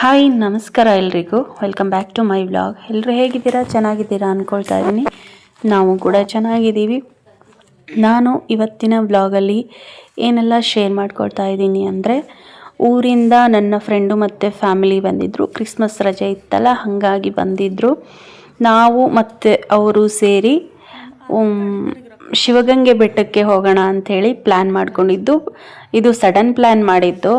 Hi ನಮಸ್ಕಾರ ಎಲ್ರಿಗೂ. Welcome back to my vlog ಎಲ್ಲರೂ ಹೇಗಿದ್ದೀರಾ? ಚೆನ್ನಾಗಿದ್ದೀರಾ ಅಂದ್ಕೊಳ್ತಾ ಇದ್ದೀನಿ. ನಾವು ಕೂಡ ಚೆನ್ನಾಗಿದ್ದೀವಿ. ನಾನು ಇವತ್ತಿನ ಬ್ಲಾಗಲ್ಲಿ ಏನೆಲ್ಲ ಶೇರ್ ಮಾಡ್ಕೊಳ್ತಾ ಇದ್ದೀನಿ ಅಂದರೆ, ಊರಿಂದ ನನ್ನ ಫ್ರೆಂಡು ಮತ್ತು ಫ್ಯಾಮಿಲಿ ಬಂದಿದ್ದರು ಕ್ರಿಸ್ಮಸ್ ರಜೆ ಇತ್ತಲ್ಲ, ಹಾಗಾಗಿ ಬಂದಿದ್ದರು ನಾವು ಮತ್ತು ಅವರು ಸೇರಿ ಶಿವಗಂಗೆ ಬೆಟ್ಟಕ್ಕೆ ಹೋಗೋಣ ಅಂಥೇಳಿ ಪ್ಲ್ಯಾನ್ ಮಾಡ್ಕೊಂಡಿದ್ದು. ಇದು ಸಡನ್ ಪ್ಲ್ಯಾನ್ ಮಾಡಿದ್ದು.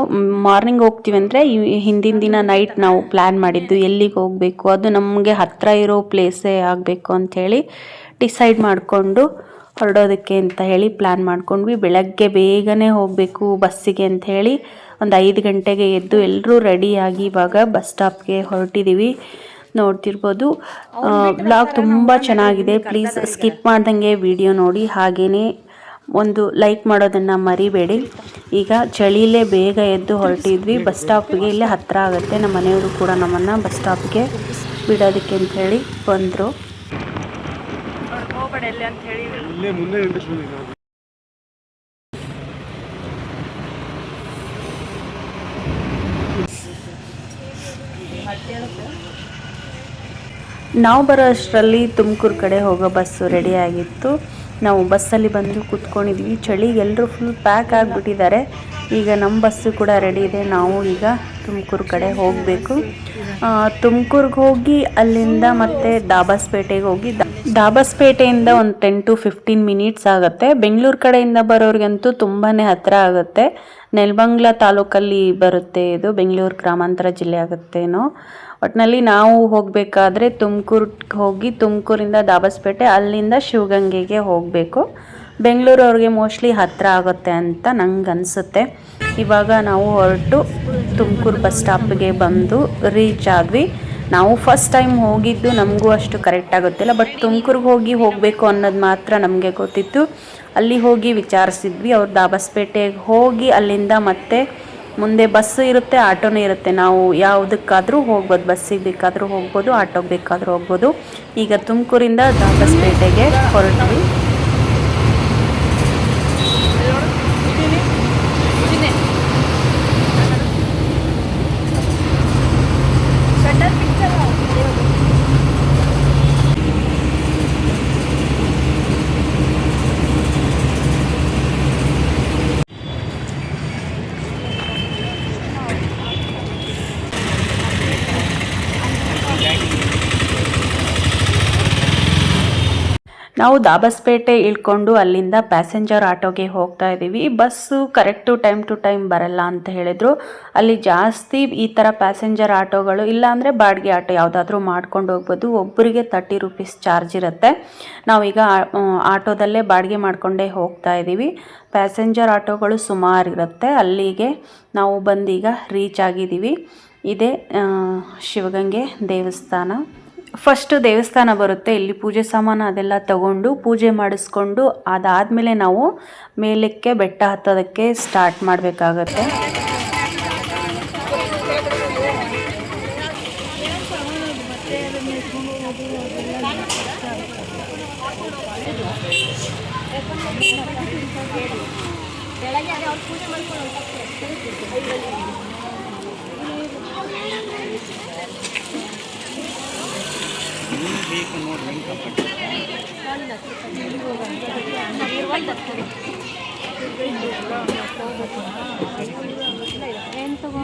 ಮಾರ್ನಿಂಗ್ ಹೋಗ್ತೀವಿ ಅಂದರೆ ಹಿಂದಿನ ದಿನ ನೈಟ್ ನಾವು ಪ್ಲ್ಯಾನ್ ಮಾಡಿದ್ದು ಎಲ್ಲಿಗೆ ಹೋಗಬೇಕು, ಅದು ನಮಗೆ ಹತ್ತಿರ ಇರೋ ಪ್ಲೇಸೇ ಆಗಬೇಕು ಅಂಥೇಳಿ ಡಿಸೈಡ್ ಮಾಡಿಕೊಂಡು ಹೊರಡೋದಕ್ಕೆ ಅಂತ ಹೇಳಿ ಪ್ಲ್ಯಾನ್ ಮಾಡ್ಕೊಂಡ್ವಿ. ಬೆಳಗ್ಗೆ ಬೇಗನೆ ಹೋಗಬೇಕು ಬಸ್ಸಿಗೆ ಅಂತ ಹೇಳಿ ಒಂದು ಐದು ಗಂಟೆಗೆ ಎದ್ದು ಎಲ್ಲರೂ ರೆಡಿಯಾಗಿ ಇವಾಗ ಬಸ್ ಸ್ಟಾಪ್ಗೆ ಹೊರಟಿದ್ದೀವಿ ನೋಡ್ತಿರ್ಬೋದು. ಬ್ಲಾಗ್ ತುಂಬ ಚೆನ್ನಾಗಿದೆ. ಪ್ಲೀಸ್ ಸ್ಕಿಪ್ ಮಾಡ್ದಂಗೆ ವಿಡಿಯೋ ನೋಡಿ. ಹಾಗೆಯೇ ಒಂದು ಲೈಕ್ ಮಾಡೋದನ್ನು ಮರಿಬೇಡಿ. ಈಗ ಚಳಿಲೇ ಬೇಗ ಎದ್ದು ಹೊರಟಿದ್ವಿ. ಬಸ್ ಸ್ಟಾಪ್ಗೆ ಇಲ್ಲೇ ಹತ್ತಿರ ಆಗುತ್ತೆ. ನಮ್ಮ ಮನೆಯವರು ಕೂಡ ನಮ್ಮನ್ನು ಬಸ್ ಸ್ಟಾಪ್ಗೆ ಬಿಡೋದಕ್ಕೆ ಅಂತ ಹೇಳಿ ಬಂದರು ಇಲ್ಲೇ ಮುಂದೆ ನಿಂತಿಸ್ಬಿಡಿ ನಾವು ಬರೋ ಅಷ್ಟರಲ್ಲಿ ತುಮಕೂರು ಕಡೆ ಹೋಗೋ ಬಸ್ಸು ರೆಡಿ ಆಗಿತ್ತು. ನಾವು ಬಸ್ಸಲ್ಲಿ ಬಂದು ಕೂತ್ಕೊಂಡಿದ್ವಿ. ಚಳಿ ಎಲ್ಲರೂ ಫುಲ್ ಪ್ಯಾಕ್ ಆಗಿಬಿಟ್ಟಿದ್ದಾರೆ. ಈಗ ನಮ್ಮ ಬಸ್ಸು ಕೂಡ ರೆಡಿ ಇದೆ. ನಾವು ಈಗ ತುಮಕೂರು ಕಡೆ ಹೋಗಬೇಕು. ತುಮಕೂರಿಗೆ ಹೋಗಿ ಅಲ್ಲಿಂದ ಮತ್ತೆ ದಾಬಾಸ್ಪೇಟೆಗೆ ಹೋಗಿ ದಾಬಾಸ್ಪೇಟೆಯಿಂದ ಒಂದು ಟೆನ್ ಟು ಫಿಫ್ಟೀನ್ ಮಿನಿಟ್ಸ್ ಆಗುತ್ತೆ. ಬೆಂಗಳೂರು ಕಡೆಯಿಂದ ಬರೋರಿಗಂತೂ ತುಂಬಾ ಹತ್ತಿರ ಆಗುತ್ತೆ. ನೆಲಮಂಗ್ಲ ತಾಲೂಕಲ್ಲಿ ಬರುತ್ತೆ ಇದು. ಬೆಂಗಳೂರು ಗ್ರಾಮಾಂತರ ಜಿಲ್ಲೆ ಆಗುತ್ತೇನೋ. ಒಟ್ಟಿನಲ್ಲಿ ನಾವು ಹೋಗಬೇಕಾದ್ರೆ ತುಮಕೂರ್ಗೆ ಹೋಗಿ ತುಮಕೂರಿಂದ ದಾಬಸ್ಪೇಟೆ, ಅಲ್ಲಿಂದ ಶಿವಗಂಗೆಗೆ ಹೋಗಬೇಕು. ಬೆಂಗಳೂರು ಅವ್ರಿಗೆ ಮೋಸ್ಟ್ಲಿ ಹತ್ತಿರ ಆಗುತ್ತೆ ಅಂತ ನಂಗೆ ಅನಿಸುತ್ತೆ. ಇವಾಗ ನಾವು ಹೊರಟು ತುಮಕೂರು ಬಸ್ ಸ್ಟಾಪ್ಗೆ ಬಂದು ರೀಚ್ ಆದ್ವಿ. ನಾವು ಫಸ್ಟ್ ಟೈಮ್ ಹೋಗಿದ್ದು ನಮಗೂ ಅಷ್ಟು ಕರೆಕ್ಟ್ ಆಗುತ್ತಿಲ್ಲ, ಬಟ್ ತುಮಕೂರಿಗೆ ಹೋಗಿ ಹೋಗಬೇಕು ಅನ್ನೋದು ಮಾತ್ರ ನಮಗೆ ಗೊತ್ತಿತ್ತು. ಅಲ್ಲಿ ಹೋಗಿ ವಿಚಾರಿಸಿದ್ವಿ. ಅವ್ರು ದಾಬಸ್ಪೇಟೆಗೆ ಹೋಗಿ ಅಲ್ಲಿಂದ ಮತ್ತೆ ಮುಂದೆ ಬಸ್ ಇರುತ್ತೆ, ಆಟೋನೇ ಇರುತ್ತೆ. ನಾವು ಯಾವುದಕ್ಕಾದರೂ ಹೋಗ್ಬೋದು ಬಸ್ಸಿಗೆ ಬೇಕಾದರೂ ಹೋಗ್ಬೋದು ಆಟೋಗೆ ಬೇಕಾದರೂ ಹೋಗ್ಬೋದು. ಈಗ ತುಮಕೂರಿಂದ ದಾಬಸ್ಪೇಟೆಗೆ ಹೊರಟ್ವಿ. ನಾವು ದಾಬಸ್ಪೇಟೆ ಇಳ್ಕೊಂಡು ಅಲ್ಲಿಂದ ಪ್ಯಾಸೆಂಜರ್ ಆಟೋಗೆ ಹೋಗ್ತಾ ಇದ್ದೀವಿ. Bus correct time to time ಬರಲ್ಲ ಅಂತ ಹೇಳಿದ್ರು. ಅಲ್ಲಿ ಜಾಸ್ತಿ ಈ ಥರ ಪ್ಯಾಸೆಂಜರ್ ಆಟೋಗಳು ಇಲ್ಲ ಅಂದರೆ ಬಾಡಿಗೆ ಆಟೋ ಯಾವುದಾದ್ರೂ ಮಾಡ್ಕೊಂಡು ಹೋಗ್ಬೋದು. ಒಬ್ಬರಿಗೆ ತರ್ಟಿ ರುಪೀಸ್ ಚಾರ್ಜ್ ಇರುತ್ತೆ. ನಾವೀಗ ಆಟೋದಲ್ಲೇ ಬಾಡಿಗೆ ಮಾಡಿಕೊಂಡೇ ಹೋಗ್ತಾ ಇದ್ದೀವಿ. ಪ್ಯಾಸೆಂಜರ್ ಆಟೋಗಳು ಸುಮಾರು ಇರುತ್ತೆ. ಅಲ್ಲಿಗೆ ನಾವು ಬಂದೀಗ ರೀಚ್ ಆಗಿದ್ದೀವಿ. ಇದೇ ಶಿವಗಂಗೆ ದೇವಸ್ಥಾನ. ಫಸ್ಟ್ ದೇವಸ್ಥಾನ ಬರುತ್ತೆ, ಇಲ್ಲಿ ಪೂಜೆ ಸಾಮಾನು ಅದೆಲ್ಲ ತಗೊಂಡು ಪೂಜೆ ಮಾಡಿಸ್ಕೊಂಡು ಅದಾದಮೇಲೆ ನಾವು ಮೇಲಕ್ಕೆ ಬೆಟ್ಟ ಹತ್ತೋದಕ್ಕೆ ಸ್ಟಾರ್ಟ್ ಮಾಡಬೇಕಾಗತ್ತೆ. ಬೆಳಗ್ಗೆ ಏನು ಬೇಕು ನೋಡಿ ಹೆಂಗೆ ಕಂಫರ್ಟ್ ಏನು ತಗೋ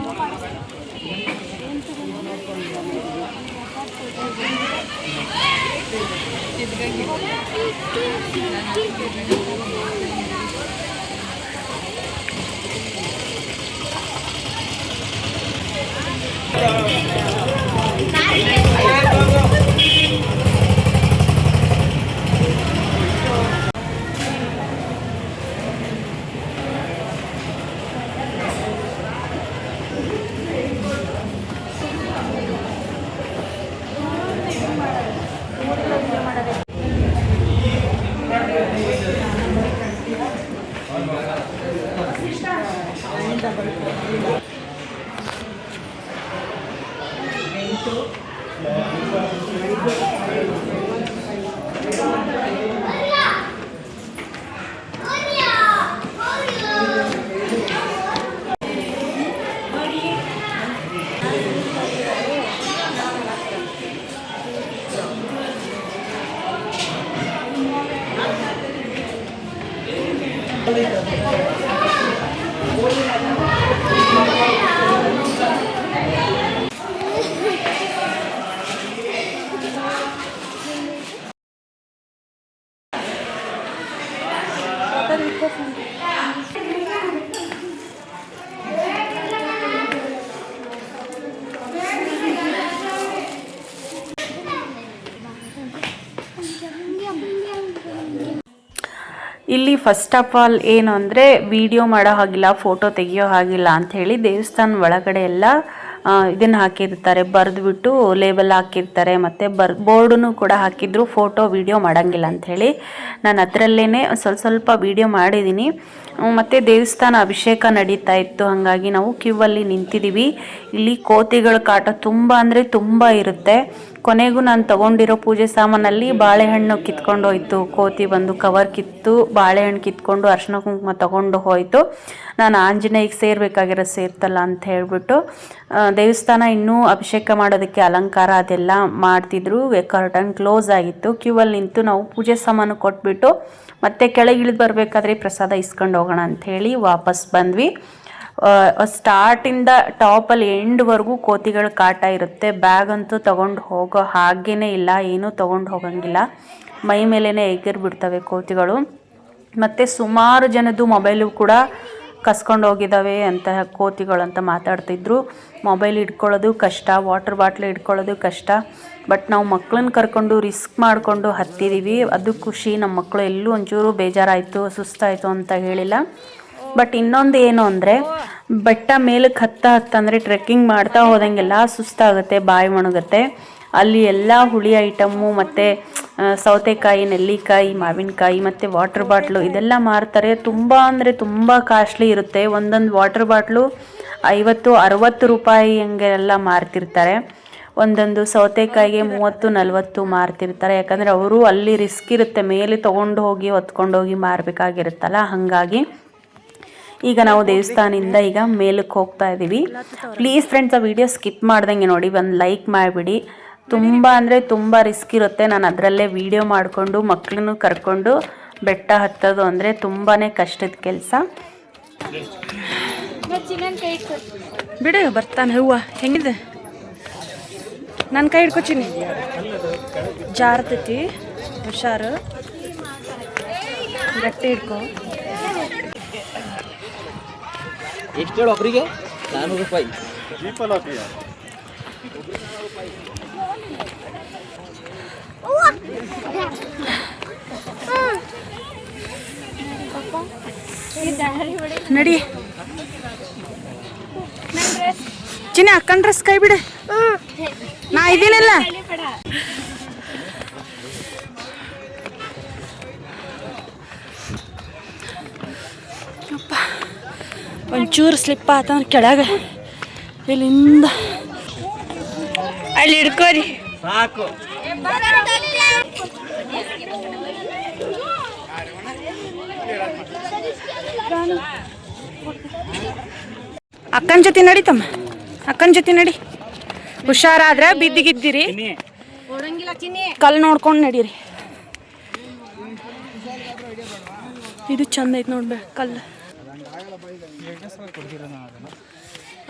ಏನು ತಗೋ First of all ಏನು ಅಂದರೆ ವಿಡಿಯೋ ಮಾಡೋ ಹಾಗಿಲ್ಲ ಫೋಟೋ ತೆಗಿಯೋ ಹಾಗಿಲ್ಲ ಅಂಥೇಳಿ ದೇವಸ್ಥಾನ ಒಳಗಡೆ ಎಲ್ಲ ಇದನ್ನು ಹಾಕಿರ್ತಾರೆ. ಬರೆದ್ಬಿಟ್ಟು ಲೇಬಲ್ ಹಾಕಿರ್ತಾರೆ. ಮತ್ತು ಬರ್ ಬೋರ್ಡನ್ನು ಕೂಡ ಹಾಕಿದ್ರು ಫೋಟೋ ವಿಡಿಯೋ ಮಾಡೋಂಗಿಲ್ಲ ಅಂಥೇಳಿ ನಾನು ಅದರಲ್ಲೇ ಸ್ವಲ್ಪ ಸ್ವಲ್ಪ ವಿಡಿಯೋ ಮಾಡಿದ್ದೀನಿ ಮತ್ತು ದೇವಸ್ಥಾನ ಅಭಿಷೇಕ ನಡೀತಾ ಇತ್ತು. ಹಾಗಾಗಿ ನಾವು ಕ್ಯೂ ಅಲ್ಲಿ ನಿಂತಿದ್ದೀವಿ ಇಲ್ಲಿ ಕೋತಿಗಳ ಕಾಟ ತುಂಬ ಅಂದರೆ ತುಂಬ ಇರುತ್ತೆ. ಕೊನೆಗೂ ನಾನು ತಗೊಂಡಿರೋ ಪೂಜೆ ಸಾಮಾನಲ್ಲಿ ಬಾಳೆಹಣ್ಣು ಕಿತ್ಕೊಂಡು ಹೋಯ್ತು. ಕೋತಿ ಬಂದು ಕವರ್ ಕಿತ್ತು, ಬಾಳೆಹಣ್ಣು ಕಿತ್ಕೊಂಡು ಅರ್ಶಿನ ಕುಂಕುಮ ತಗೊಂಡು ಹೋಯಿತು. ನಾನು ಆಂಜನೇಯಗೆ ಸೇರ್ಬೇಕಾಗಿರೋ ಸೇರ್ತಲ್ಲ ಅಂತ ಹೇಳ್ಬಿಟ್ಟು ದೇವಸ್ಥಾನ ಇನ್ನೂ ಅಭಿಷೇಕ ಮಾಡೋದಕ್ಕೆ ಅಲಂಕಾರ ಅದೆಲ್ಲ ಮಾಡ್ತಿದ್ರು. ಕರ್ಟನ್ ಕ್ಲೋಸ್ ಆಗಿತ್ತು. ಕ್ಯೂ ಅಲ್ಲಿ ನಿಂತು ನಾವು ಪೂಜೆ ಸಾಮಾನು ಕೊಟ್ಬಿಟ್ಟು ಮತ್ತೆ ಕೆಳಗಿಳಿದು ಬರಬೇಕಾದ್ರೆ ಪ್ರಸಾದ ಇಸ್ಕೊಂಡು ಹೋಗೋಣ ಅಂಥೇಳಿ ವಾಪಸ್ ಬಂದ್ವಿ. ಸ್ಟಾರ್ಟಿಂದ ಟಾಪಲ್ಲಿ ಎಂಡ್ವರೆಗೂ ಕೋತಿಗಳ ಕಾಟ ಇರುತ್ತೆ. ಬ್ಯಾಗ್ ಅಂತೂ ತೊಗೊಂಡು ಹೋಗೋ ಹಾಗೇ ಇಲ್ಲ, ಏನೂ ತೊಗೊಂಡು ಹೋಗಂಗಿಲ್ಲ. ಮೈ ಮೇಲೇ ಎಗಿರ್ಬಿಡ್ತವೆ ಕೋತಿಗಳು. ಮತ್ತು ಸುಮಾರು ಜನದ್ದು ಮೊಬೈಲು ಕೂಡ ಕಸ್ಕೊಂಡು ಹೋಗಿದ್ದಾವೆ ಅಂತ ಕೋತಿಗಳು ಅಂತ ಮಾತಾಡ್ತಿದ್ರು. ಮೊಬೈಲ್ ಇಟ್ಕೊಳ್ಳೋದು ಕಷ್ಟ ವಾಟರ್ ಬಾಟ್ಲ್ ಇಟ್ಕೊಳ್ಳೋದು ಕಷ್ಟ. ಬಟ್ ನಾವು ಮಕ್ಕಳನ್ನ ಕರ್ಕೊಂಡು ರಿಸ್ಕ್ ಮಾಡಿಕೊಂಡು ಹತ್ತಿದ್ದೀವಿ ಅದು ಖುಷಿ ನಮ್ಮ ಮಕ್ಕಳು ಎಲ್ಲೂ ಒಂಚೂರು ಬೇಜಾರಾಯಿತು, ಸುಸ್ತಾಯಿತು ಅಂತ ಹೇಳಿಲ್ಲ. ಬಟ್ ಇನ್ನೊಂದು ಏನು ಅಂದರೆ, ಬೆಟ್ಟ ಮೇಲಕ್ಕೆ ಹತ್ತ ಹತ್ತಂದರೆ ಟ್ರೆಕ್ಕಿಂಗ್ ಮಾಡ್ತಾ ಹೋದಂಗೆಲ್ಲ ಸುಸ್ತಾಗುತ್ತೆ, ಬಾಯಿ ಒಣಗುತ್ತೆ. ಅಲ್ಲಿ ಎಲ್ಲ ಹುಳಿ ಐಟಮ್ಮು ಮತ್ತು ಸೌತೆಕಾಯಿ, ನೆಲ್ಲಿಕಾಯಿ, ಮಾವಿನಕಾಯಿ ಮತ್ತು ವಾಟರ್ ಬಾಟ್ಲು ಇದೆಲ್ಲ ಮಾರ್ತಾರೆ. ತುಂಬ ಅಂದರೆ ತುಂಬ ಕಾಸ್ಟ್ಲಿ ಇರುತ್ತೆ. ಒಂದೊಂದು ವಾಟರ್ ಬಾಟ್ಲು ಐವತ್ತು, ಅರವತ್ತು ರೂಪಾಯಿ ಹಂಗೆಲ್ಲ ಮಾರ್ತಿರ್ತಾರೆ. ಒಂದೊಂದು ಸೌತೆಕಾಯಿಗೆ ಮೂವತ್ತು, ನಲವತ್ತು ಮಾರ್ತಿರ್ತಾರೆ. ಯಾಕಂದರೆ ಅವರು ಅಲ್ಲಿ ರಿಸ್ಕ್ ಇರುತ್ತೆ. ಮೇಲೆ ತೊಗೊಂಡು ಹೋಗಿ, ಹೊತ್ಕೊಂಡು ಹೋಗಿ ಮಾರಬೇಕಾಗಿರುತ್ತಲ್ಲ, ಹಾಗಾಗಿ. ಈಗ ನಾವು ದೇವಸ್ಥಾನದಿಂದ ಈಗ ಮೇಲಕ್ಕೆ ಹೋಗ್ತಾ ಇದ್ದೀವಿ ಪ್ಲೀಸ್ ಫ್ರೆಂಡ್ಸ್ ಆ ವಿಡಿಯೋ ಸ್ಕಿಪ್ ಮಾಡ್ದಂಗೆ ನೋಡಿ. ಒಂದು ಲೈಕ್ ಮಾಡಿಬಿಡಿ. ತುಂಬ ಅಂದರೆ ತುಂಬ ರಿಸ್ಕ್ ಇರುತ್ತೆ. ನಾನು ಅದರಲ್ಲೇ ವಿಡಿಯೋ ಮಾಡಿಕೊಂಡು ಮಕ್ಕಳನ್ನು ಕರ್ಕೊಂಡು ಬೆಟ್ಟ ಹತ್ತೋದು ಅಂದರೆ ತುಂಬಾ ಕಷ್ಟದ ಕೆಲಸ. ಬಿಡು ಬರ್ತಾನೆ ಹೂವ. ಹೆಂಗಿದೆ? ನನ್ನ ಕೈ ಹಿಡ್ಕೊತೀನಿ. ಜಾರ್ತೈತಿ ಹುಷಾರು. ಗಟ್ಟಿ ಹಿಡ್ಕೊ. ಎಷ್ಟು ಹೇಳು ಒಬ್ಬರಿಗೆ ನಾನ್ನೂರು ರೂಪಾಯಿ. ನಡಿ. ಚಿನ್ನ ಅಕ್ಕನ ಡ್ರೆಸ್ ಕೈ ಬಿಡು. ನಾ ಇದೀನಲ್ಲ. ಅಪ್ಪ ಒಂಚೂರು ಸ್ಲಿಪ್ ಆತಂದ್ರೆ ಕೆಳಗೆ ಇಲ್ಲಿಂದ. ಅಲ್ಲಿ ಹಿಡ್ಕೋರಿ. ಸಾಕು. ಅಕ್ಕನ ಜೊತೆ ನಡಿತಮ್ಮ ಅಕ್ಕನ ಜೊತೆ ನಡಿ. ಹುಷಾರಾದ್ರೆ ಬಿದ್ದಿಗಿದ್ದೀರಿ. ಕಲ್ ನೋಡ್ಕೊಂಡು ನಡೀರಿ. ಇದು ಚಂದ ಐತೆ ನೋಡ್ಬೇ ಕಲ್ಲು.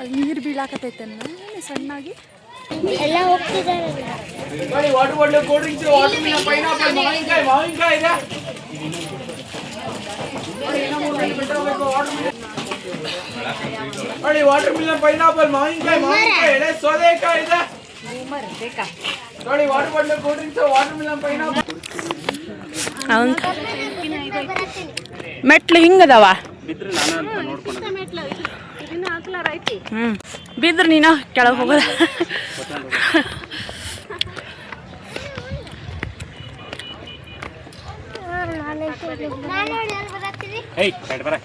ಅಲ್ಲಿ ನೀರು ಬೀಳಾಕತೈತೆ ಸಣ್ಣಾಗಿ. ಎಲ್ಲ ಹೋಗ್ತಿದ್ದಾರೆ water bottle cold drinks water melon pineapple ಮಾವಿನಕಾಯಿ ಮಾವಿನಕಾಯಿ ಇದೆ. ನೋಡಿ ವಾಟರ್ ಮಿಲನ್ ಪೈನಾಪಲ್ ಮಾವಿನಕಾಯಿ ಮಾವಿನಕಾಯಿ ಎಲೆ ಸೋದೆಕಾಯಿ ಇದೆ. ನೋಡಿ water bottle drinks water melon pineapple ಅವನ್ ಮೆಟ್ಲು ಹಿಂಗದವ? ಹ್ಞೂ ಬಿದ್ರೆ ನೀನು ಕೆಳಗೆ ಹೋಗೋದ. ನಾನು ನೋಡಿ ಬರ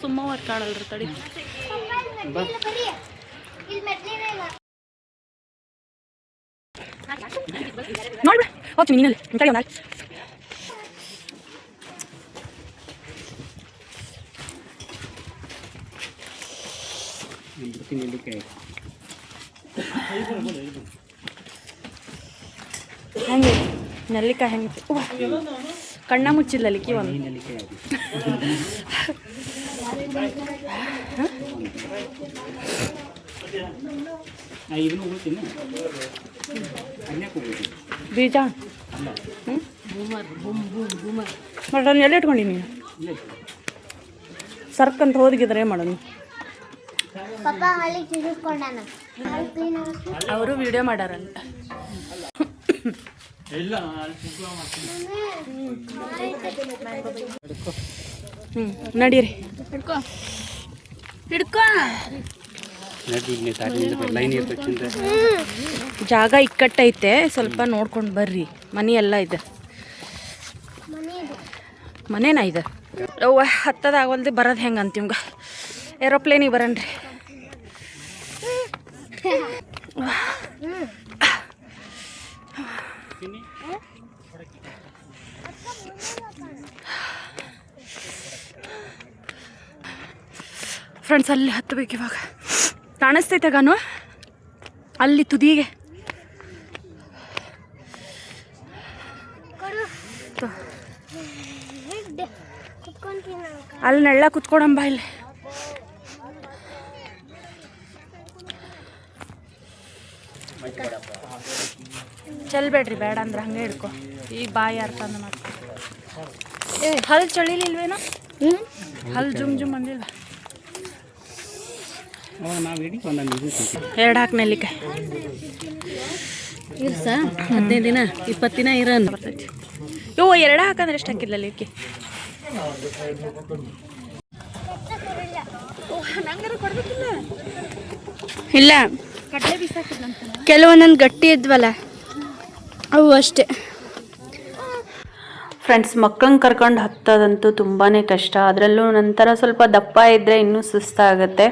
ಸುಮ್ಮವ್ರು ಕಾಣಲ್ರಿ ತಡಿ ಬರೀ ಇಲ್ಲಿ ಮೆಟ್ಲಿನೇ ಇಲ್ಲ ನೋಡ್ರಿ ಹೋಗ್ತೀನಿ ನೀನಲ್ಲಿ ತಡಿ ಒಂದು ಹೆಂಗೆ ನೆಲ್ಲಿಕಾಯಿ ಹೆಂಗೆ ಉವ್ವ. ಕಣ್ಣ ಮುಚ್ಚಿಲ್ಲ ಲಿಕ್ಕಿ ಒಂದು ಇದನ್ನು ಹೋಗ್ತೀನಿ ಅನ್ಯಕ್ಕೆ ಹೋಗ್ತೀನಿ ಬೀಜ? ಹ್ಞೂ ಮಾಡಿ ಅದನ್ನ ಎಲ್ಲಿ ಇಟ್ಕೊಂಡಿ ನೀನು? ಸರ್ಕಂತ ಹೋದ್ಗಿದ್ರೆ ಆಗುತ್ತೆ ಅವರು ವಿಡಿಯೋ ಮಾಡಾರಂತ ಹ್ಞೂ ನಡೀರಿ. ಹಿಡ್ಕೋ. ಹಿಡ್ಕೋ. ಜಾಗ ಇಕ್ಕಟ್ಟೈತೆ, ಸ್ವಲ್ಪ ನೋಡ್ಕೊಂಡು ಬರ್ರಿ. ಮನೆ ಎಲ್ಲ ಇದೆ. ಮನೆ ಇದು? ಮನೇನ ಇದೆ ಅವ್ವ ಹತ್ತದಾಗವಲ್ದು ಬರೋದು ಹೆಂಗೆ ಅಂತಿಮ್ಗ ಏರೋಪ್ಲೇನಿಗೆ ಬರನ್ರಿ. ಫ್ರೆಂಡ್ಸ್ ಅಲ್ಲಿ ಹತ್ತಬೇಕು ಇವಾಗ. ಕಾಣಿಸ್ತೈತೆ ಗಾನು. ಅಲ್ಲಿ ತುದಿಗೆ. ಅಲ್ಲಿ ನೆಳ್ಳ ಕುತ್ಕೊಡಂಬ ಇಲ್ಲಿ. ಚೆಲ್ಬೇಡ್ರಿ ಬೇಡ ಅಂದ್ರೆ ಹಂಗೆ ಹಿಡ್ಕೊ. ಈ ಬಾಯಿ ಅರ್ಥ ಅಂದ ಮಾತು ಏ ಹಲ್ ಚಳಿಲಿಲ್ವೇನೋ? ಹಲ್ ಜುಮ್ ಜುಮ್ ಅಂದಿಲ್ಲ ಅವಾಗ ನಾವು ಹಿಡಿ ಒಂದೊಂದು ಇದು ತಿಂತೀವಿ ಎರಡು ಹಾಕಿ ನೆಲ್ಲಿಕಾಯಿ. ಇರ್ಸ ಹದಿನೈದು ದಿನ ಇಪ್ಪತ್ತು ದಿನ ಇರೋ ಬರ್ತೈತಿ ಇವು ಎರಡು ಹಾಕಂದ್ರೆ ಎಷ್ಟು ಹಾಕಿಲ್ಲ ಲಿಕ್ಕಿ ಇಲ್ಲ. ಕೆಲವೊಂದೊಂದು ಗಟ್ಟಿ ಇದ್ವಲ್ಲ ಅವು ಅಷ್ಟೇ. ಫ್ರೆಂಡ್ಸ್ ಮಕ್ಕಳನ್ನ ಕರ್ಕೊಂಡು ಹತ್ತೋದಂತೂ ತುಂಬಾ ಕಷ್ಟ. ಅದರಲ್ಲೂ ನಂತರ ಸ್ವಲ್ಪ ದಪ್ಪ ಇದ್ದರೆ ಇನ್ನೂ ಸುಸ್ತಾಗುತ್ತೆ.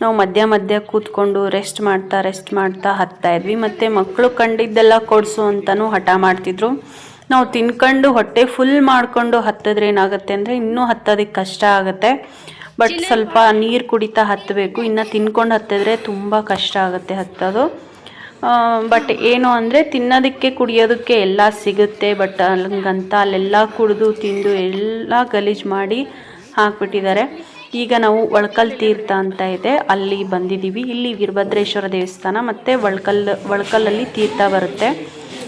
ನಾವು ಮಧ್ಯ ಮಧ್ಯ ಕೂತ್ಕೊಂಡು ರೆಸ್ಟ್ ಮಾಡ್ತಾ ರೆಸ್ಟ್ ಮಾಡ್ತಾ ಹತ್ತಾ ಇದ್ವಿ. ಮತ್ತು ಮಕ್ಕಳು ಕಂಡಿದ್ದೆಲ್ಲ ಕೊಡಿಸು ಅಂತಲೂ ಹಠ ಮಾಡ್ತಿದ್ರು. ನಾವು ತಿನ್ಕೊಂಡು ಹೊಟ್ಟೆ ಫುಲ್ ಮಾಡಿಕೊಂಡು ಹತ್ತಿದ್ರೆ ಏನಾಗುತ್ತೆ ಅಂದರೆ ಇನ್ನೂ ಹತ್ತೋದಕ್ಕೆ ಕಷ್ಟ ಆಗುತ್ತೆ. ಬಟ್ ಸ್ವಲ್ಪ ನೀರು ಕುಡಿತಾ ಹತ್ತಬೇಕು. ಇನ್ನು ತಿನ್ಕೊಂಡು ಹತ್ತಿದ್ರೆ ತುಂಬ ಕಷ್ಟ ಆಗುತ್ತೆ ಹತ್ತೋದು. ಬಟ್ ಏನು ಅಂದರೆ ತಿನ್ನೋದಕ್ಕೆ ಕುಡಿಯೋದಕ್ಕೆ ಎಲ್ಲ ಸಿಗುತ್ತೆ. ಬಟ್ ಅಲ್ಲಿಗಂತ ಅಲ್ಲೆಲ್ಲ ಕುಡಿದು ತಿಂದು ಎಲ್ಲ ಗಲೀಜು ಮಾಡಿ ಹಾಕ್ಬಿಟ್ಟಿದ್ದಾರೆ. ಈಗ ನಾವು ಒಳ್ಕಲ್ ತೀರ್ಥ ಅಂತ ಇದೆ. ಅಲ್ಲಿ ಬಂದಿದ್ದೀವಿ. ಇಲ್ಲಿ ವೀರಭದ್ರೇಶ್ವರ ದೇವಸ್ಥಾನ ಮತ್ತು ಒಳ್ಕಲ್ ಒಳ್ಕಲ್ಲಲ್ಲಿ ತೀರ್ಥ ಬರುತ್ತೆ.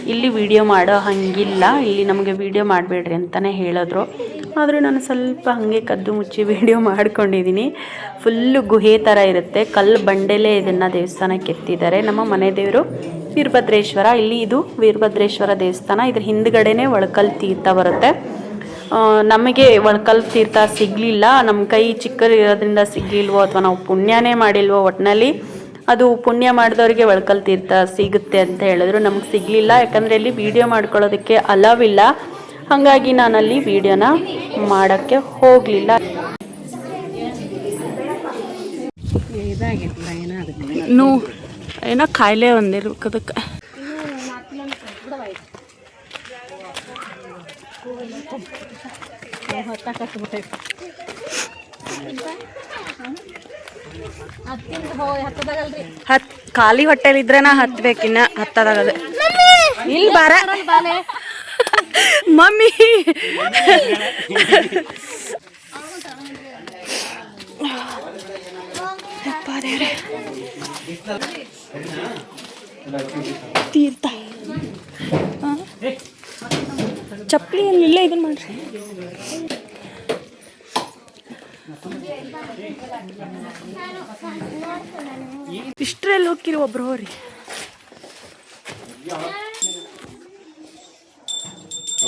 ಇಲ್ಲಿ ವಿಡಿಯೋ ಮಾಡೋ ಹಂಗಿಲ್ಲ. ಇಲ್ಲಿ ನಮಗೆ ವಿಡಿಯೋ ಮಾಡಬೇಡ್ರಿ ಅಂತಲೇ ಹೇಳಿದ್ರು. ಆದರೆ ನಾನು ಸ್ವಲ್ಪ ಹಾಗೆ ಕದ್ದು ಮುಚ್ಚಿ ವಿಡಿಯೋ ಮಾಡ್ಕೊಂಡಿದ್ದೀನಿ. ಫುಲ್ಲು ಗುಹೆ ಥರ ಇರುತ್ತೆ. ಕಲ್ಲು ಬಂಡೆಲೇ ಇದನ್ನು ದೇವಸ್ಥಾನಕ್ಕೆ ಕೆತ್ತಿದ್ದಾರೆ ನಮ್ಮ ಮನೆ ದೇವರು ವೀರಭದ್ರೇಶ್ವರ. ಇಲ್ಲಿ ಇದು ವೀರಭದ್ರೇಶ್ವರ ದೇವಸ್ಥಾನ. ಇದ್ರ ಹಿಂದ್ಗಡೆನೇ ಒಳಕಲ್ ತೀರ್ಥ ಬರುತ್ತೆ. ನಮಗೆ ಒಳ್ಕಲ್ ತೀರ್ಥ ಸಿಗಲಿಲ್ಲ. ನಮ್ಮ ಕೈ ಚಿಕ್ಕದಿರೋದ್ರಿಂದ ಸಿಗಲಿಲ್ವೋ ಅಥವಾ ನಾವು ಪುಣ್ಯನೇ ಮಾಡಿಲ್ವೋ ಒಟ್ಟಿನಲ್ಲಿ ಅದು ಪುಣ್ಯ ಮಾಡಿದವರಿಗೆ ಒಳಕಲ್ ತೀರ್ಥ ಸಿಗುತ್ತೆ ಅಂತ ಹೇಳಿದ್ರು. ನಮಗೆ ಸಿಗಲಿಲ್ಲ ಯಾಕಂದರೆ ಇಲ್ಲಿ ವಿಡಿಯೋ ಮಾಡ್ಕೊಳ್ಳೋದಕ್ಕೆ ಅಲವಿಲ್ಲ. ಹಾಗಾಗಿ ನಾನಲ್ಲಿ ವೀಡಿಯೋನ ಮಾಡೋಕ್ಕೆ ಹೋಗಲಿಲ್ಲ. ಏನೋ ಕಾಯಿಲೆ ಒಂದಿರ್ಬೇಕು ಅದಕ್ಕೆ. ಖಾಲಿ ಹೊಟ್ಟೆಲಿದ್ರೆ ನಾ ಹತ್ಬೇಕಿನ್ನ ಹತ್ತದಾಗದು ಇಲ್ಲಿ ಬಾರ ಮಮ್ಮಿ. ತೀರ್ಥ? ಚಪ್ಪಲಿ ಇಲ್ಲೇ ಇದನ್ನ ಮಾಡ್ರಿ. ಇಷ್ಟ್ರಲ್ಲಿ ಹೋಗಿರಿ ಒಬ್ರು ಹೋರಿ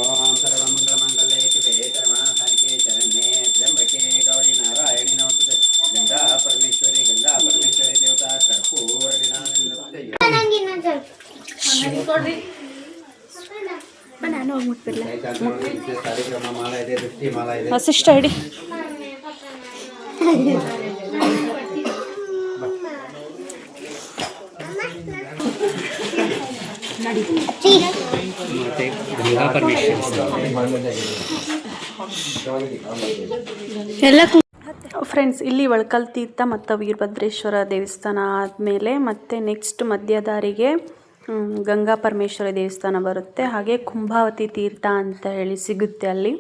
ಓಂ ಸರ್ವಮಂಗಳಮಂಗಲ್ಯೇ ಶಿವೆ ಸರ್ವನಾಥಾನಿಕೆ ಶರಣ್ಯೇ ತ್ರ್ಯಂಬಕೆ ಗೌರಿ ನಾರಾಯಣಿ ನಮಸ್ತೆ ಗಂಗಾ ಪರಮೇಶ್ವರಿ ಗಂಗಾ ಪರಮೇಶ್ವರಿ ದೇವತಾ ಕರ್ಪೂರ ದಿನಾನಂದ ನಂಗೆ ಇನ್ನೊಂದು ಸ್ವಲ್ಪ. ನಾನು ಹೋಗಿ ಮುಟ್ಬಿಡ್ಲ ಮಾಲ ಇದೆ ದೃಷ್ಟಿ ಮಾಲ ಇದೆ ವಸಿಷ್ಠ ಹಿಡಿ ಎಲ್ಲ ಫ್ರೆಂಡ್ಸ್ ಇಲ್ಲಿ ಒಳಕಲ್ ತೀರ್ಥ ಮತ್ತು ವೀರಭದ್ರೇಶ್ವರ ದೇವಸ್ಥಾನ ಆದಮೇಲೆ ಮತ್ತೆ ನೆಕ್ಸ್ಟ್ ಮಧ್ಯದಾರಿಗೆ ಗಂಗಾ ಪರಮೇಶ್ವರ ದೇವಸ್ಥಾನ ಬರುತ್ತೆ. ಹಾಗೆ ಕುಂಭಾವತಿ ತೀರ್ಥ ಅಂತ ಹೇಳಿ ಸಿಗುತ್ತೆ ಅಲ್ಲಿ.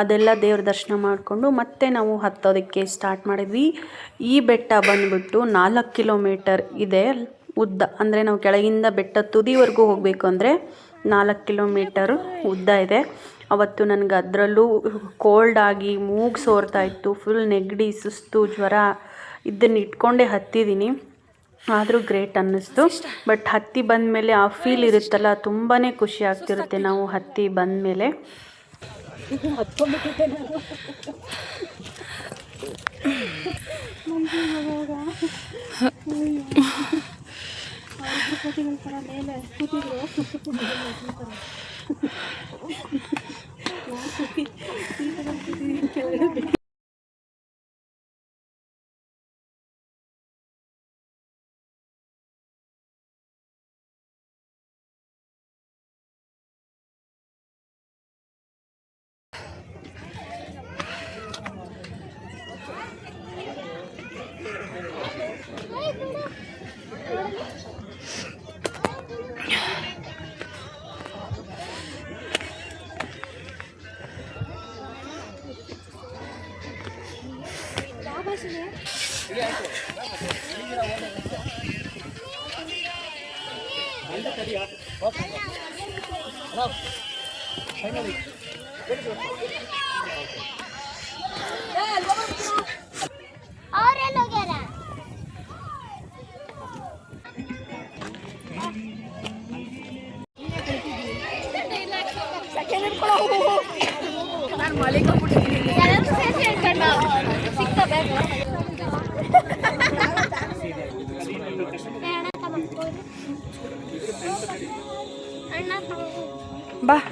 ಅದೆಲ್ಲ ದೇವ್ರ ದರ್ಶನ ಮಾಡಿಕೊಂಡು ಮತ್ತೆ ನಾವು ಹತ್ತೋದಕ್ಕೆ ಸ್ಟಾರ್ಟ್ ಮಾಡಿದ್ವಿ. ಈ ಬೆಟ್ಟ ಬಂದ್ಬಿಟ್ಟು ನಾಲ್ಕು ಕಿಲೋಮೀಟರ್ ಇದೆ ಉದ್ದ. ಅಂದರೆ ನಾವು ಕೆಳಗಿಂದ ಬೆಟ್ಟ ತುದಿವರೆಗೂ ಹೋಗಬೇಕು ಅಂದರೆ ನಾಲ್ಕು ಕಿಲೋಮೀಟರು ಉದ್ದ ಇದೆ. ಅವತ್ತು ನನಗೆ ಅದರಲ್ಲೂ ಕೋಲ್ಡ್ ಆಗಿ ಮೂಗು ಸೋರ್ತಾ ಇತ್ತು. ಫುಲ್ ನೆಗಡಿ, ಸುಸ್ತು, ಜ್ವರ ಇದನ್ನು ಇಟ್ಕೊಂಡೇ ಹತ್ತಿದ್ದೀನಿ ಆದರೂ ಗ್ರೇಟ್ ಅನ್ನಿಸ್ತು. ಬಟ್ ಹತ್ತಿ ಬಂದಮೇಲೆ ಆ ಫೀಲ್ ಇರುತ್ತಲ್ಲ ತುಂಬಾ ಖುಷಿ ಆಗ್ತಿರುತ್ತೆ ನಾವು ಹತ್ತಿ ಬಂದಮೇಲೆ. ಅವ್ರೆಲ್ಲ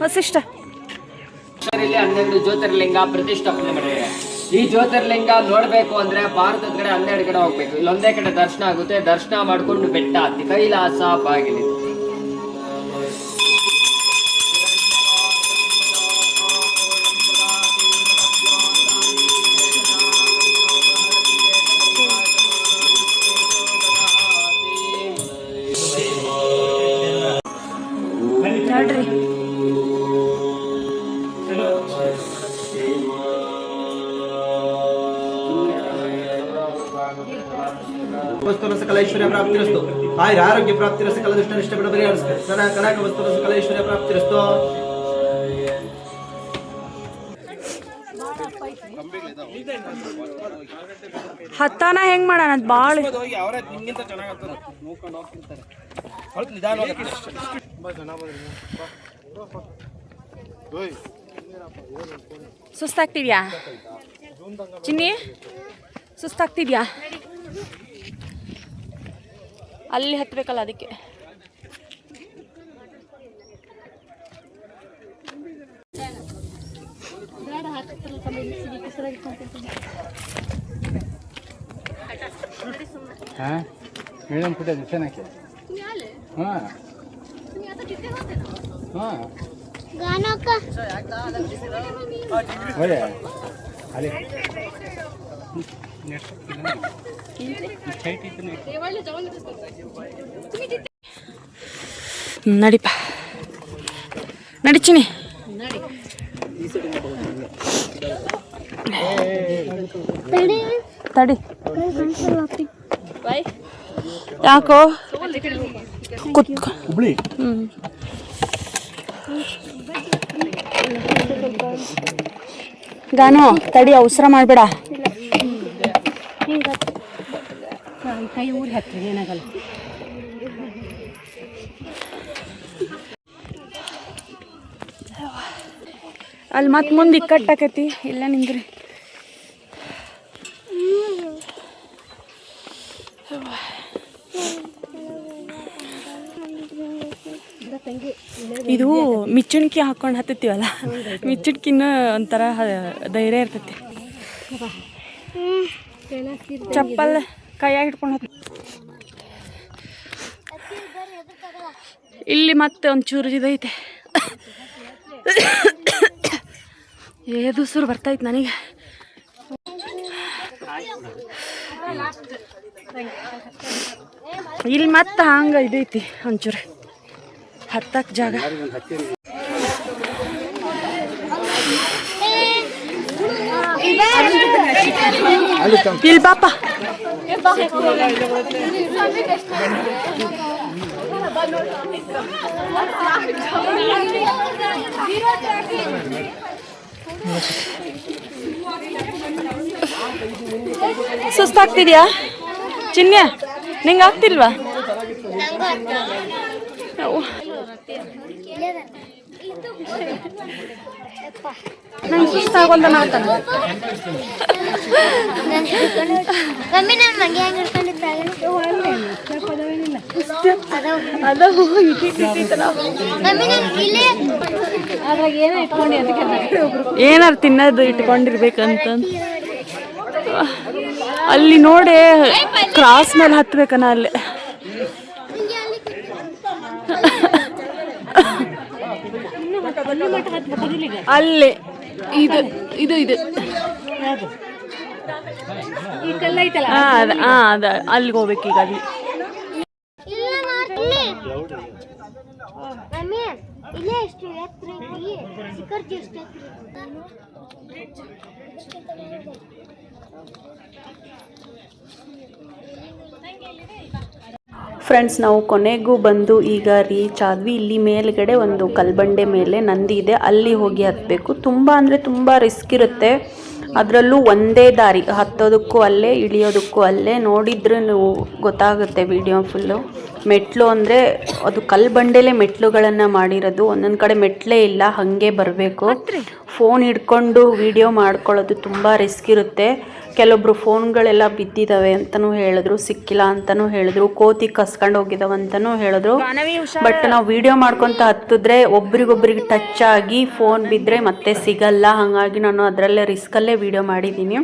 ವಸಿಷ್ಠ ಹನ್ನೆರಡು ಜ್ಯೋತಿರ್ಲಿಂಗ ಪ್ರತಿಷ್ಠಾಪನೆ ಮಾಡಿದ್ದಾರೆ. ಈ ಜ್ಯೋತಿರ್ಲಿಂಗ ನೋಡ್ಬೇಕು ಅಂದ್ರೆ ಭಾರತದ ಕಡೆ ಹನ್ನೆರಡು ಕಡೆ ಹೋಗ್ಬೇಕು. ಇಲ್ಲೊಂದೇ ಕಡೆ ದರ್ಶನ ಆಗುತ್ತೆ. ದರ್ಶನ ಮಾಡ್ಕೊಂಡು ಬೆಟ್ಟ ಹತ್ತಿ ಕೈಲಾಸ ಬಾಗಿಲಿದೆ ಆರೋಗ್ಯ ಪ್ರಾಪ್ತಿರ ಸಕಲ ದುಷ್ಟ ನಿಷ್ಠ ಬಿಡ ಪರಿಹರಿಸ್ತು ಧನ ಕನಕ ವಸ್ತು ಸಕಲ ಐಶ್ವರ್ಯ ಪ್ರಾಪ್ತಿರಸ್ತು ಹತ್ತಾನ ಹೆಂಗ್ ಮಾಡೋಣ? ಬಾಳ ಭಾಳ ಅವರೇ ನಿಮ್ಗಿಂತ ಚೆನ್ನಾಗಿ ಆಗ್ತದೆ ನೋಡ್ಕೊಂಡು ಹೋಗ್ತಿರ್ತಾರೆ ಸ್ವಲ್ಪ ನಿಧಾನವಾಗಿ ತುಂಬಾ ಜನ ಬಂದ್ರು. ಸುಸ್ತಾಗ್ತಿದ್ಯಾ? ಚಿನ್ನಿ ಸುಸ್ತಾಗ್ತಿದ್ಯಾ? ಅಲ್ಲಿ ಹತ್ತಬೇಕಲ್ಲ ಅದಕ್ಕೆ. ಮೇಡಮ್ ಹಾಂ. ಹಾಂ. ಒಳ್ಳೆ. ನಡಿಪ ನಡಿಚಿನಿ ತಡಿ. ತಡಿ. ಯಾಕೋ? ಕುತ್ಕೊ. ಹುಬ್ಳಿ. ಹ್ಮ್. ಗಾನು ತಡಿ ಅವಸರ ಮಾಡಬೇಡ. ಅಲ್ಲಿ ಮತ್ತೆ ಮುಂದೆ ಇಕ್ಕಟ್ಟಾಕೈತಿ ಇಲ್ಲ ನಿಂದ್ರಿ. ಇದು ಮಿಚ್ಚುಣಿಕೆ ಹಾಕೊಂಡು ಹತ್ತುತ್ತೀವಲ್ಲ ಮಿಚ್ಚುಣ್ಕಿನ ಒಂಥರ ಧೈರ್ಯ ಇರ್ತೈತಿ. ಚಪ್ಪಲ್ ಕೈಯಾಗಿ ಹಿಡ್ಕೊಂಡು ಹತ್ತ ಇಲ್ಲಿ ಮತ್ತೆ ಒಂಚೂರು ಇದೈತೆ. ಏದು ಸುರು ಬರ್ತೈತೆ ನನಗೆ. ಇಲ್ಲಿ ಮತ್ತೆ ಹಂಗೆ ಇದೈತಿ ಒಂಚೂರು. ಹತ್ತಕ್ಕೆ ಜಾಗ. ಇಲ್ಲಿ ಪಾಪ ಸುಸ್ತಾಗ್ತಿದ್ಯಾ? ಚಿನ್ಯ ನಿಂಗೆ ಆಗ್ತಿಲ್ವಾ? ನಂಗೆ ಸುಸ್ತಾಗೋಲ್ದ ಮಾಡ್ತಾನೆ ಮಮ್ಮಿ ನನ್ನ ಮಂಗೆ ಹೆಂಗ್ ಹಿಡ್ಕೊಂಡಿರ್ತಾರೆ ಏನಾರು ತಿನ್ನೋದು ಇಟ್ಕೊಂಡಿರ್ಬೇಕಂತ. ಅಲ್ಲಿ ನೋಡಿ ಕ್ರಾಸ್ ಮೇಲೆ ಹತ್ಬೇಕನ ಅಲ್ಲಿ. ಅಲ್ಲಿ ಇದು ಇದು ಇದು. ಹಾ ಅದ ಹಾ ಅದ ಅಲ್ಲಿಗೆ ಹೋಗ್ಬೇಕು ಈಗ ಅಲ್ಲಿ ಇಲ್ಲ ಮಾಡ್ತೀನಿ ಮಮ್ಮಿ ಎಷ್ಟು ಎತ್ತರ ಐತಿ ಎಷ್ಟು ಎತ್ತರ. ಫ್ರೆಂಡ್ಸ್ ನಾವು ಕೊನೆಗೂ ಬಂದು ಈಗ ರೀಚ್ ಆದ್ವಿ. ಇಲ್ಲಿ ಮೇಲ್ಗಡೆ ಒಂದು ಕಲ್ಬಂಡೆ ಮೇಲೆ ನಂದಿ ಇದೆ. ಅಲ್ಲಿ ಹೋಗಿ ಹತ್ತಬೇಕು ತುಂಬ ಅಂದರೆ ತುಂಬ ರಿಸ್ಕ್ ಇರುತ್ತೆ. ಅದರಲ್ಲೂ ಒಂದೇ ದಾರಿ. ಹತ್ತೋದಕ್ಕೂ ಅಲ್ಲೇ, ಇಳಿಯೋದಕ್ಕೂ ಅಲ್ಲೇ. ನೋಡಿದ್ರೆ ಗೊತ್ತಾಗುತ್ತೆ ವಿಡಿಯೋ ಫುಲ್ಲು ಮೆಟ್ಲು ಅಂದರೆ ಅದು ಕಲ್ಬಂಡೆಲೇ ಮೆಟ್ಲುಗಳನ್ನು ಮಾಡಿರೋದು. ಒಂದೊಂದು ಕಡೆ ಮೆಟ್ಲೇ ಇಲ್ಲ ಹಾಗೆ ಬರಬೇಕು. ಫೋನ್ ಹಿಡ್ಕೊಂಡು ವಿಡಿಯೋ ಮಾಡ್ಕೊಳ್ಳೋದು ತುಂಬ ರಿಸ್ಕ್ ಇರುತ್ತೆ. ಕೆಲವೊಬ್ರು ಫೋನ್ಗಳೆಲ್ಲ ಬಿದ್ದಿದ್ದಾವೆ ಅಂತಲೂ ಹೇಳಿದ್ರು ಸಿಕ್ಕಿಲ್ಲ ಅಂತಲೂ ಹೇಳಿದ್ರು ಕೋತಿ ಕಸ್ಕೊಂಡು ಹೋಗಿದಾವೆ ಅಂತಲೂ ಹೇಳಿದ್ರು. ಬಟ್ ನಾವು ವಿಡಿಯೋ ಮಾಡ್ಕೊತ ಹತ್ತಿದ್ರೆ ಒಬ್ರಿಗೊಬ್ರಿಗೆ ಟಚ್ ಆಗಿ ಫೋನ್ ಬಿದ್ದರೆ ಮತ್ತೆ ಸಿಗಲ್ಲ. ಹಾಗಾಗಿ ನಾನು ಅದರಲ್ಲೇ ರಿಸ್ಕಲ್ಲೇ ವಿಡಿಯೋ ಮಾಡಿದ್ದೀನಿ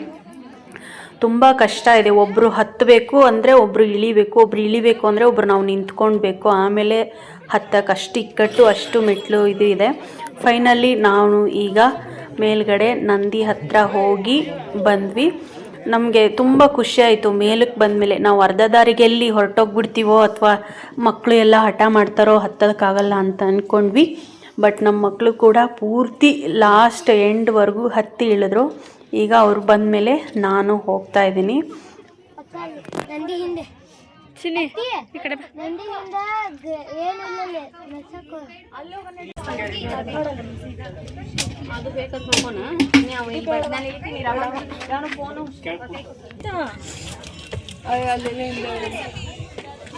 ತುಂಬ ಕಷ್ಟ ಇದೆ. ಒಬ್ಬರು ಹತ್ತಬೇಕು ಅಂದರೆ ಒಬ್ಬರು ಇಳಿಬೇಕು, ಒಬ್ರು ಇಳಿಬೇಕು ಅಂದರೆ ಒಬ್ರು ನಾವು ನಿಂತ್ಕೊಳ್ಬೇಕು ಆಮೇಲೆ ಹತ್ತಕ್ಕೆ ಅಷ್ಟು ಇಕ್ಕಟ್ಟು, ಅಷ್ಟು ಮೆಟ್ಲು ಇದು ಇದೆ. ಫೈನಲಿ ನಾವು ಈಗ ಮೇಲ್ಗಡೆ ನಂದಿ ಹತ್ತಿರ ಹೋಗಿ ಬಂದ್ವಿ. ನಮಗೆ ತುಂಬ ಖುಷಿ ಆಯಿತು. ಮೇಲಕ್ಕೆ ಬಂದಮೇಲೆ ನಾವು ಅರ್ಧ ದಾರಿಗೆ ಎಲ್ಲಿ ಹೊರಟೋಗ್ಬಿಡ್ತೀವೋ ಅಥವಾ ಮಕ್ಕಳು ಎಲ್ಲ ಹಠ ಮಾಡ್ತಾರೋ ಹತ್ತೋದಕ್ಕಾಗಲ್ಲ ಅಂತ ಅಂದ್ಕೊಂಡ್ವಿ ಬಟ್ ನಮ್ಮ ಮಕ್ಕಳು ಕೂಡ ಪೂರ್ತಿ ಲಾಸ್ಟ್ ಎಂಡ್ವರೆಗೂ ಹತ್ತಿ ಇಳಿದ್ರು. ಈಗ ಅವ್ರು ಬಂದಮೇಲೆ ನಾನು ಹೋಗ್ತಾ ಇದ್ದೀನಿ.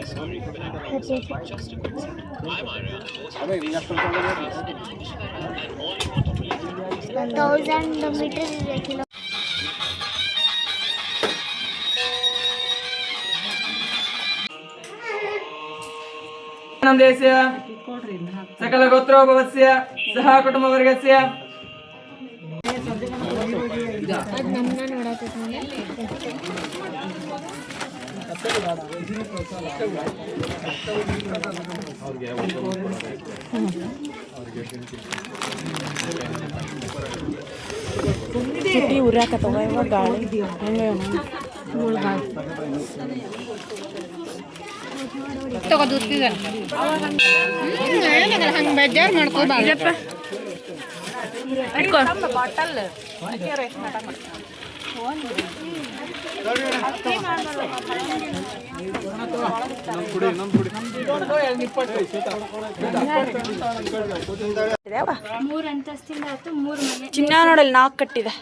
ಮೆಚ್ಚಕ್ಕೋ ಹಿಂದ್ಗಡೆ ಒಬ್ರು ತೌಸಂಡ್ ಮೀಟರ್ ಇದೆ ಕಿಲೋ ನಮ್ಮ ದೇಶಯ ಸಕಲ ಗೋತ್ರೋಭವಸ್ಯ ಸಹ ಕುಟುಂಬವರ್ಗಸ್ಯ ಅದು ನಮ್ಮನ್ನ ನೋಡತ್ತದ ಚಿಟ್ಟಿ ಉರ್ಯಾಕತ್ತವ ಇವಾಗ ಗಾಳಿ ಹಂಗೆ ಹಂಗೆ ಬೇಜಾರು ಮಾಡ್ಕೋಬಾರ್ದಪ್ಪ ನಮ್ಮ ಕುಡಿ ನಮ್ ಕುಡಿ. ಇಟ್ಕೋ ಮೂರು ಅಂತಸ್ತಿಂದ ಆಯ್ತು ಮೂರು ಮನೆ. ಚಿನ್ನ ನೋಡಲ್ಲಿ ನಾಲ್ಕು ಕಟ್ಟಿದೆ.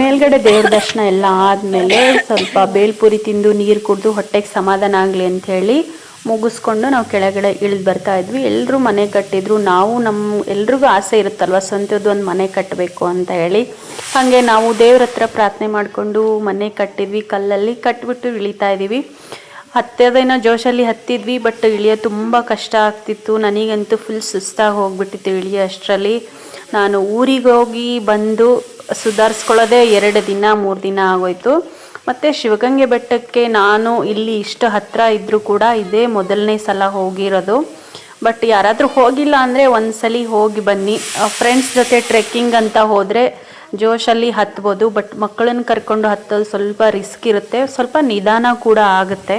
ಮೇಲ್ಗಡೆ ದೇವ್ರ ದರ್ಶನ ಎಲ್ಲ ಆದಮೇಲೆ ಸ್ವಲ್ಪ ಬೇಲ್ಪುರಿ ತಿಂದು ನೀರು ಕುಡಿದು ಹೊಟ್ಟೆಗೆ ಸಮಾಧಾನ ಆಗಲಿ ಅಂತ ಹೇಳಿ ಮುಗಿಸ್ಕೊಂಡು ನಾವು ಕೆಳಗಡೆ ಇಳಿದು ಬರ್ತಾ ಇದ್ವಿ. ಎಲ್ಲರೂ ಮನೆ ಕಟ್ಟಿದ್ರು. ನಾವು ನಮ್ಮ ಎಲ್ರಿಗೂ ಆಸೆ ಇರುತ್ತಲ್ವ? ಸ್ವಂತದ್ದು ಒಂದು ಮನೆ ಕಟ್ಟಬೇಕು ಅಂತ ಹೇಳಿ. ಹಾಗೆ ನಾವು ದೇವ್ರ ಹತ್ರ ಪ್ರಾರ್ಥನೆ ಮಾಡಿಕೊಂಡು ಮನೆ ಕಟ್ಟಿದ್ವಿ. ಕಲ್ಲಲ್ಲಿ ಕಟ್ಬಿಟ್ಟು ಇಳಿತಾ ಇದ್ದೀವಿ ಹತ್ತೋದೇನೋ ಜೋಶಲ್ಲಿ ಹತ್ತಿದ್ವಿ ಬಟ್ ಇಳಿಯೋ ತುಂಬ ಕಷ್ಟ ಆಗ್ತಿತ್ತು. ನನಗಂತೂ ಫುಲ್ ಸುಸ್ತಾಗಿ ಹೋಗ್ಬಿಟ್ಟಿತ್ತು ಇಳಿಯೋ ಅಷ್ಟರಲ್ಲಿ. ನಾನು ಊರಿಗೆ ಹೋಗಿ ಬಂದು ಸುಧಾರಿಸ್ಕೊಳ್ಳೋದೇ ಎರಡು ದಿನ, ಮೂರು ದಿನ ಆಗೋಯ್ತು. ಮತ್ತು ಶಿವಗಂಗೆ ಬೆಟ್ಟಕ್ಕೆ ನಾನು ಇಲ್ಲಿ ಇಷ್ಟು ಹತ್ತಿರ ಇದ್ದರೂ ಕೂಡ ಇದೇ ಮೊದಲನೇ ಸಲ ಹೋಗಿರೋದು. ಬಟ್ ಯಾರಾದರೂ ಹೋಗಿಲ್ಲ ಅಂದರೆ ಒಂದು ಸಲ ಹೋಗಿ ಬನ್ನಿ. ಫ್ರೆಂಡ್ಸ್ ಜೊತೆ ಟ್ರೆಕ್ಕಿಂಗ್ ಅಂತ ಹೋದರೆ ಜೋಶಲ್ಲಿ ಹತ್ಬೋದು ಬಟ್ ಮಕ್ಕಳನ್ನ ಕರ್ಕೊಂಡು ಹತ್ತೋದು ಸ್ವಲ್ಪ ರಿಸ್ಕ್ ಇರುತ್ತೆ. ಸ್ವಲ್ಪ ನಿಧಾನ ಕೂಡ ಆಗುತ್ತೆ.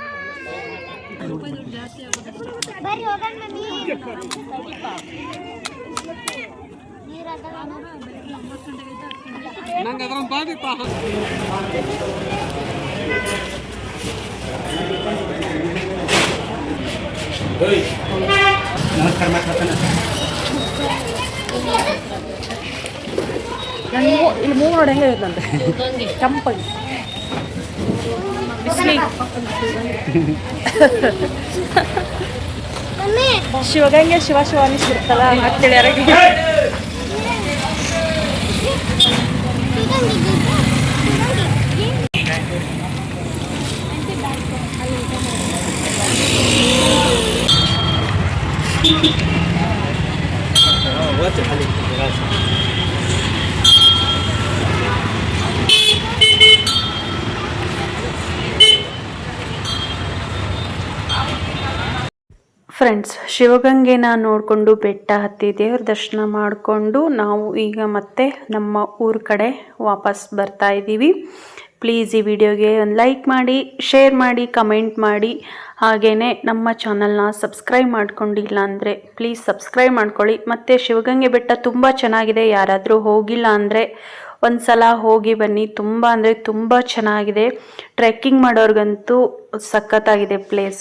ಬರ್ರಿ ಅದ್ರ ಮಮ್ಮಿ. ನಮಸ್ಕಾರ ಅದಾವೇನೋ? ಇಲ್ಲಿ ಮೂರು ನೋಡಿ ಹೆಂಗೆ ಇರುತ್ತಂತೆ ಕೆಂಪಾಗಿ. ಮಮ್ಮಿ ಶಿವಗಂಗೆ ಶಿವ ಶಿವ ಅನಿಸ್ಬಿಡ್ತಲ್ಲ ಅಂತೇಳಿ ಯಾರಿಗೆ ಫ್ರೆಂಡ್ಸ್ ಶಿವಗಂಗೆನ ನೋಡಿಕೊಂಡು ಬೆಟ್ಟ ಹತ್ತಿ ದೇವ್ರ ದರ್ಶನ ಮಾಡಿಕೊಂಡು ನಾವು ಈಗ ಮತ್ತೆ ನಮ್ಮ ಊರ ಕಡೆ ವಾಪಸ್ ಬರ್ತಾ ಇದ್ದೀವಿ. ಪ್ಲೀಸ್ ಈ ವಿಡಿಯೋಗೆ ಒಂದು ಲೈಕ್ ಮಾಡಿ ಶೇರ್ ಮಾಡಿ ಕಮೆಂಟ್ ಮಾಡಿ. ಹಾಗೇ ನಮ್ಮ ಚಾನಲ್ನ ಸಬ್ಸ್ಕ್ರೈಬ್ ಮಾಡ್ಕೊಂಡಿಲ್ಲ ಅಂದರೆ ಪ್ಲೀಸ್ ಸಬ್ಸ್ಕ್ರೈಬ್ ಮಾಡ್ಕೊಳ್ಳಿ. ಮತ್ತು ಶಿವಗಂಗೆ ಬೆಟ್ಟ ತುಂಬ ಚೆನ್ನಾಗಿದೆ. ಯಾರಾದರೂ ಹೋಗಿಲ್ಲ ಅಂದರೆ ಒಂದು ಸಲ ಹೋಗಿ ಬನ್ನಿ. ತುಂಬ ಅಂದರೆ ತುಂಬ ಚೆನ್ನಾಗಿದೆ. ಟ್ರೆಕ್ಕಿಂಗ್ ಮಾಡೋರ್ಗಂತೂ ಸಖತ್ತಾಗಿದೆ ಪ್ಲೇಸ್